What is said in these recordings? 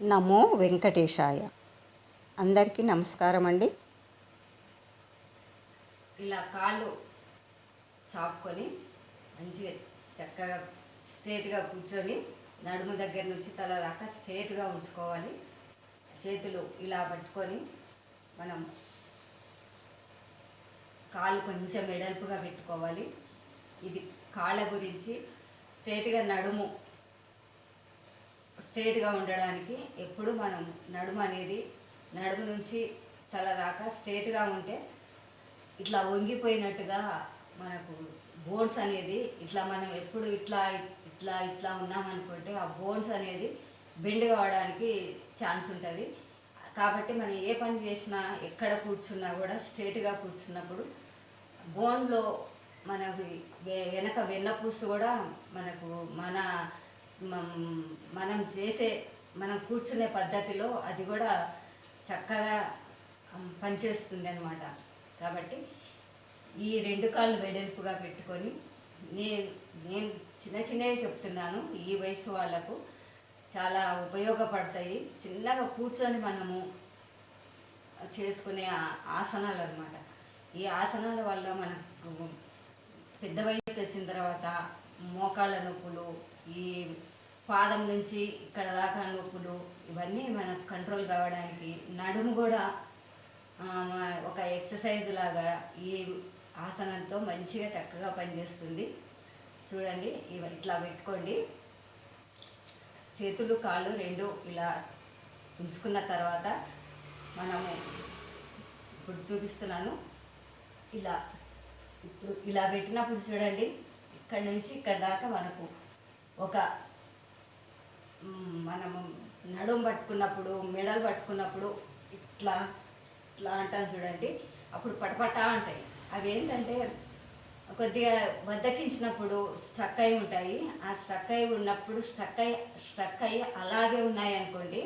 నమో వెంకటేశాయ. అందరికీ నమస్కారం అండి. ఇలా కాళ్ళు చాపుకొని మంచిగా చక్కగా స్ట్రేట్గా కూర్చొని నడుము దగ్గర నుంచి తల దాకా స్ట్రేట్గా ఉంచుకోవాలి. చేతులు ఇలా పట్టుకొని మనం కాళ్ళు కొంచెం వెడల్పుగా పెట్టుకోవాలి. ఇది కాళ్ళ గురించి స్ట్రేట్గా నడుము స్ట్రేట్గా ఉండడానికి ఎప్పుడు మనం నడుము అనేది నడుము నుంచి తల దాకా స్ట్రేట్గా ఉంటే ఇట్లా వంగిపోయినట్టుగా మనకు బోన్స్ అనేది ఇట్లా మనం ఎప్పుడు ఇట్లా ఇట్లా ఇట్లా ఉన్నామనుకుంటే ఆ బోన్స్ అనేది బెండ్ కావడానికి ఛాన్స్ ఉంటుంది. కాబట్టి మనం ఏ పని చేసినా ఎక్కడ కూర్చున్నా కూడా స్ట్రేట్గా కూర్చున్నప్పుడు బోన్లో మనకి వెనక వెన్నపూసు కూడా మనకు మన మనం చేసే మనం కూర్చునే పద్ధతిలో అది కూడా చక్కగా పనిచేస్తుంది అనమాట కాబట్టి ఈ రెండు కాళ్ళు వెడల్పుగా పెట్టుకొని నేను నేను చిన్న చిన్నవి చెప్తున్నాను. ఈ వయసు వాళ్ళకు చాలా ఉపయోగపడతాయి. చిన్నగా కూర్చొని మనము చేసుకునే ఆసనాలు అనమాట ఈ ఆసనాల వల్ల మనకు పెద్ద వయసు వచ్చిన తర్వాత మోకాళ్ళ నొప్పులు ఈ పాదం నుంచి ఇక్కడ దాకా నొప్పులు ఇవన్నీ మనకు కంట్రోల్ కావడానికి నడుము కూడా ఒక ఎక్సర్సైజ్ లాగా ఈ ఆసనంతో మంచిగా చక్కగా పనిచేస్తుంది. చూడండి ఇవి ఇట్లా పెట్టుకోండి. చేతులు కాళ్ళు రెండు ఇలా ఉంచుకున్న తర్వాత మనము ఇప్పుడు చూపిస్తున్నాను. ఇలా ఇప్పుడు ఇలా పెట్టినప్పుడు చూడండి. ఇక్కడ నుంచి ఇక్కడ దాకా మనకు ఒక మనము నడుము పట్టుకున్నప్పుడు మెడలు పట్టుకున్నప్పుడు ఇట్లా ఇట్లా అంటాం చూడండి. అప్పుడు పటపటా ఉంటాయి. అవి ఏంటంటే కొద్దిగా బద్దకించినప్పుడు స్ట్రక్ అయి ఉంటాయి. ఆ స్ట్రక్ అయి ఉన్నప్పుడు స్ట్రక్ అయి స్ట్రక్ అయ్యి అలాగే ఉన్నాయి అనుకోండి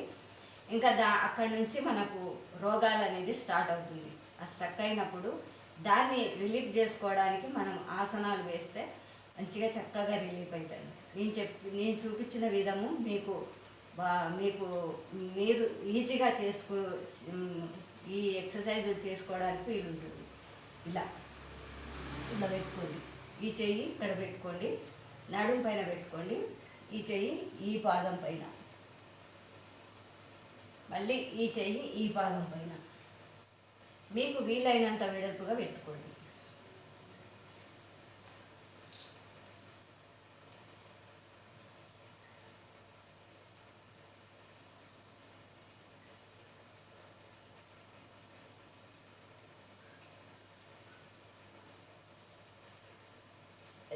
ఇంకా దా అక్కడి నుంచి మనకు రోగాలు అనేది స్టార్ట్ అవుతుంది. ఆ స్ట్రక్ అయినప్పుడు దాన్ని రిలీఫ్ చేసుకోవడానికి మనం ఆసనాలు వేస్తే మంచిగా చక్కగా రిలీఫ్ అవుతుంది నేను చెప్పి నేను చూపించిన విధము మీకు బా మీకు మీరు ఈజీగా చేసుకో ఈ ఎక్సర్సైజ్ చేసుకోవడానికి వీలు ఉంటుంది. ఇలా. ఇలా పెట్టుకోండి. ఈ చెయ్యి ఇక్కడ పెట్టుకోండి. నడుం పైన పెట్టుకోండి. ఈ చెయ్యి ఈ పాదం పైన. మళ్ళీ ఈ చెయ్యి ఈ పాదం పైన. మీకు వీలైనంత వెడల్పుగా పెట్టుకోండి.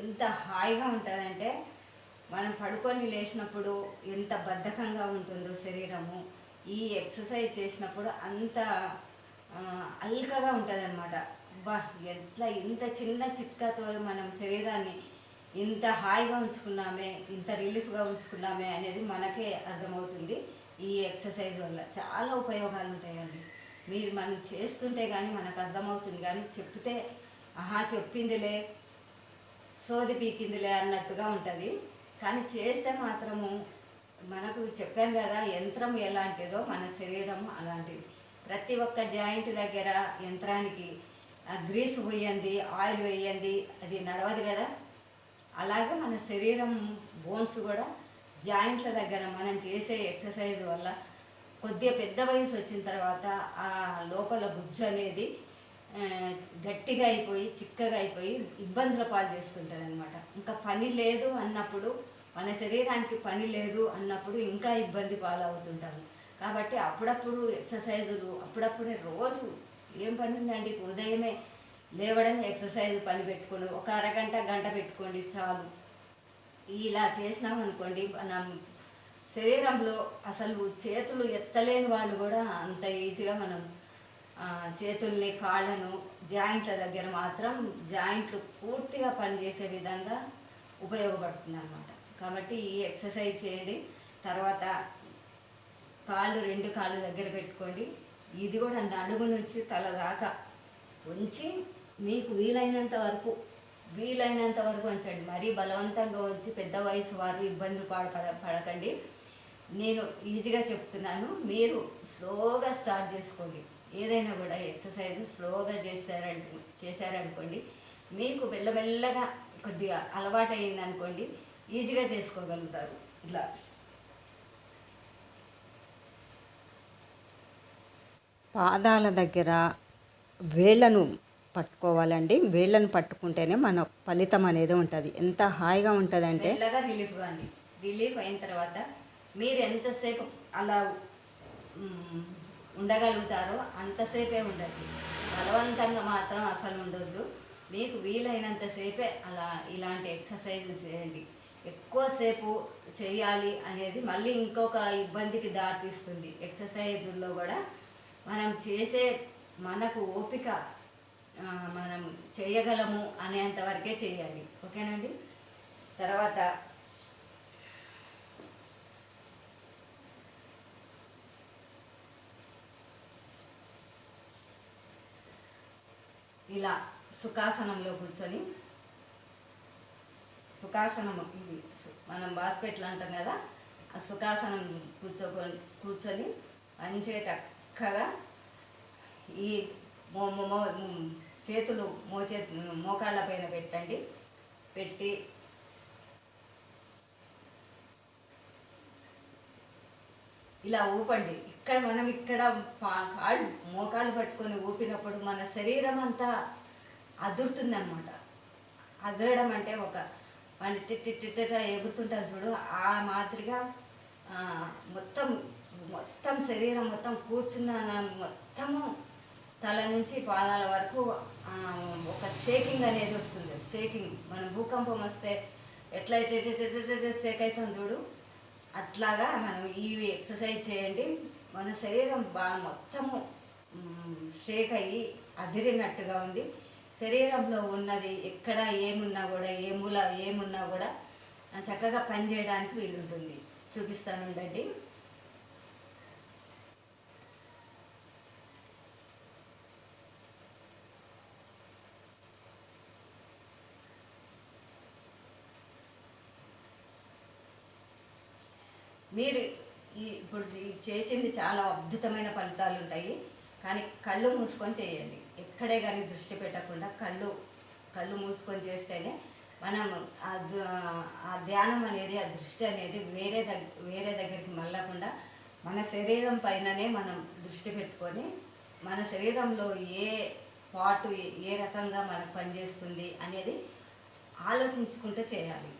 ఎంత హాయిగా ఉంటుందంటే మనం పడుకొని లేచినప్పుడు ఎంత బద్ధకంగా ఉంటుందో శరీరము. ఈ ఎక్సర్సైజ్ చేసినప్పుడు అంత అల్కగా ఉంటుందన్నమాట. బా ఎట్లా ఇంత చిన్న చిట్కాతో మనం శరీరాన్ని ఇంత హాయిగా ఉంచుకున్నామే ఇంత రిలీఫ్గా ఉంచుకున్నామే అనేది మనకే అర్థమవుతుంది ఈ ఎక్సర్సైజ్ వల్ల. చాలా ఉపయోగాలు ఉంటాయండి మీరు మనం చేస్తుంటే కానీ మనకు అర్థమవుతుంది కానీ చెప్తే ఆహా చెప్పిందిలే సోది పీకిందిలే అన్నట్టుగా ఉంటుంది. కానీ చేస్తే మాత్రము మనకు చెప్పాను కదా యంత్రం ఎలాంటిదో మన శరీరం అలాంటిది. ప్రతి ఒక్క జాయింట్ దగ్గర యంత్రానికి గ్రీస్ పోయింది ఆయిల్ వేయండి అది నడవదు కదా. అలాగే మన శరీరం బోన్స్ కూడా జాయింట్ల దగ్గర మనం చేసే ఎక్సర్సైజ్ వల్ల కొద్దిగా పెద్ద వయసు వచ్చిన తర్వాత ఆ లోపల గుజ్జు అనేది గట్టిగా అయిపోయి చిక్కగా అయిపోయి ఇబ్బందుల పాలు చేస్తుంటుంది అనమాట ఇంకా పని లేదు అన్నప్పుడు మన శరీరానికి పని లేదు అన్నప్పుడు ఇంకా ఇబ్బంది పాలవుతుంటాము. కాబట్టి అప్పుడప్పుడు ఎక్సర్సైజులు అప్పుడప్పుడే రోజు ఏం పని ఉందండి ఉదయమే లేవడం ఎక్సర్సైజ్ పని పెట్టుకోండి ఒక అరగంట గంట పెట్టుకోండి చాలు. ఇలా చేసినాం అనుకోండి మనం శరీరంలో అసలు చేతులు ఎత్తలేని వాళ్ళు కూడా అంత ఈజీగా మనం చేతుల్ని కాళ్ళను జాయింట్ల దగ్గర మాత్రం జాయింట్లు పూర్తిగా పనిచేసే విధంగా ఉపయోగపడుతుంది అనమాట కాబట్టి ఈ ఎక్సర్సైజ్ చేయండి. తర్వాత కాళ్ళు రెండు కాళ్ళు దగ్గర పెట్టుకోండి. ఇది కూడా నడుము నుంచి తల దాకా ఉంచి మీకు వీలైనంత వరకు వీలైనంత వరకు ఉంచండి. మరీ బలవంతంగా ఉంచి పెద్ద వయసు వారు ఇబ్బందులు పడ పడ- పడకండి. నేను ఈజీగా చెప్తున్నాను. మీరు స్లోగా స్టార్ట్ చేసుకోండి. ఏదైనా కూడా ఎక్సర్సైజ్ స్లోగా చేశారంటే చేశారనుకోండి మీకు మెల్లమెల్లగా కొద్దిగా అలవాటు అయింది అనుకోండి ఈజీగా చేసుకోగలుగుతారు. ఇట్లా. పాదాల దగ్గర వేళ్ళను పట్టుకోవాలండి. వేళ్ళను పట్టుకుంటేనే మన ఫలితం అనేది ఉంటుంది. ఎంత హాయిగా ఉంటుందంటే మెల్లగా రిలీఫ్ కాండి రిలీఫ్ అయిన తర్వాత మీరు ఎంతసేపు అలా ఉండగలుగుతారో అంతసేపే ఉండండి బలవంతంగా మాత్రం అసలు ఉండొద్దు. మీకు వీలైనంతసేపే అలా ఇలాంటి ఎక్సర్సైజ్ చేయండి. ఎక్కువసేపు చేయాలి అనేది మళ్ళీ ఇంకొక ఇబ్బందికి దారితీస్తుంది. ఎక్సర్సైజుల్లో కూడా మనం చేసే మనకు ఓపిక మనం చేయగలము అనేంతవరకే చేయాలి. ఓకేనండి? తర్వాత ఇలా సుఖాసనంలో కూర్చొని సుఖాసనం ఇది మనం బాస్పెట్లు అంటాం కదా ఆ సుఖాసనం కూర్చోకొని కూర్చొని మంచిగా చక్కగా ఈ మో- మో చేతులు మోచే మోకాళ్ళ పైన పెట్టండి. పెట్టి ఇలా ఊపండి. ఇక్కడ మనం ఇక్కడ పా- కాళ్ళు మోకాళ్ళు పట్టుకొని ఊపినప్పుడు మన శరీరం అంతా అదురుతుందనమాట అదరడం అంటే ఒక మన టిట్టిట్టిట్ట ఎగురుతుంటాం చూడు ఆ మాదిరిగా మొత్తం మొత్తం శరీరం మొత్తం కూర్చున్న మొత్తము తల నుంచి పాదాల వరకు ఒక షేకింగ్ అనేది వస్తుంది. షేకింగ్ మన భూకంపం వస్తే ఎట్లా షేక్ అవుతుంది చూడు అట్లాగా మనం ఈ ఎక్సర్సైజ్ చేయండి. మన శరీరం బాగా మొత్తము షేక్ అయ్యి అదిరినట్టుగా ఉంది. శరీరంలో ఉన్నది ఎక్కడ ఏమున్నా కూడా ఏ మూల ఏమున్నా కూడా చక్కగా పనిచేయడానికి వీలుంటుంది. చూపిస్తాను ఉండండి. మీరు ఈ ఇప్పుడు చేసింది చాలా అద్భుతమైన ఫలితాలు ఉంటాయి. కానీ కళ్ళు మూసుకొని చేయండి. ఎక్కడే కానీ దృష్టి పెట్టకుండా కళ్ళు కళ్ళు మూసుకొని చేస్తేనే మనం ఆ ఆ ధ్యానం అనేది ఆ దృష్టి అనేది వేరే దగ్గర వేరే దగ్గరికి మళ్ళకుండా మన శరీరం పైననే మనం దృష్టి పెట్టుకొని మన శరీరంలో ఏ పాటు ఏ- ఏ రకంగా మనకు పనిచేస్తుంది అనేది ఆలోచించుకుంటూ చేయాలి.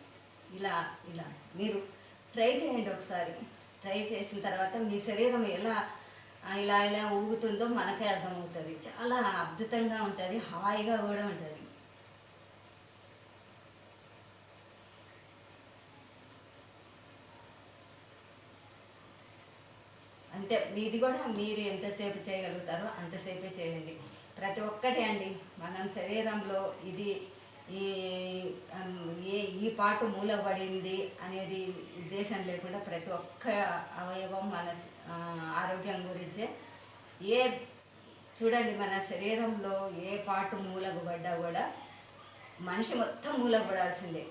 ఇలా ఇలా మీరు ట్రై చేయండి ఒకసారి. ట్రై చేసిన తర్వాత మీ శరీరం ఎలా ఇలా ఇలా ఊగుతుందో మనకే అర్థమవుతుంది. చాలా అద్భుతంగా ఉంటుంది హాయిగా కూడా ఉంటుంది. అంతే మీది కూడా మీరు ఎంతసేపు చేయగలుగుతారో అంతసేపే చేయండి. ప్రతి ఒక్కటి అండి మనం శరీరంలో ఇది ఈ ఏ ఈ పాటు మూలబడింది అనేది ఉద్దేశం లేకుండా ప్రతి ఒక్క అవయవం మన ఆరోగ్యం గురించే. ఏ చూడండి మన శరీరంలో ఏ పాటు మూలకు పడ్డా కూడా మనిషి మొత్తం మూలపడాల్సిందే.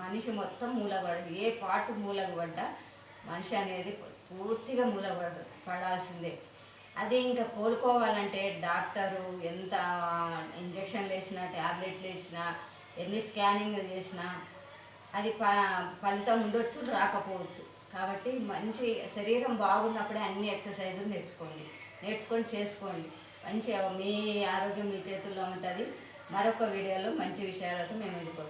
మనిషి మొత్తం మూలపడ ఏ పాటు మూలకు పడ్డా మనిషి అనేది పూర్తిగా మూలపడ పడాల్సిందే. అది ఇంకా కోలుకోవాలంటే డాక్టరు ఎంత ఇంజక్షన్లు వేసినా ట్యాబ్లెట్లు వేసినా ఎన్ని స్కానింగ్ చేసినా అది ప ఫలితం ఉండొచ్చు రాకపోవచ్చు. కాబట్టి మంచి శరీరం బాగున్నప్పుడే అన్ని ఎక్సర్సైజులు నేర్చుకోండి. నేర్చుకొని చేసుకోండి. మంచి మీ ఆరోగ్యం మీ చేతుల్లో ఉంటుంది. మరొక వీడియోలో మంచి విషయాలతో మేము ముందుకు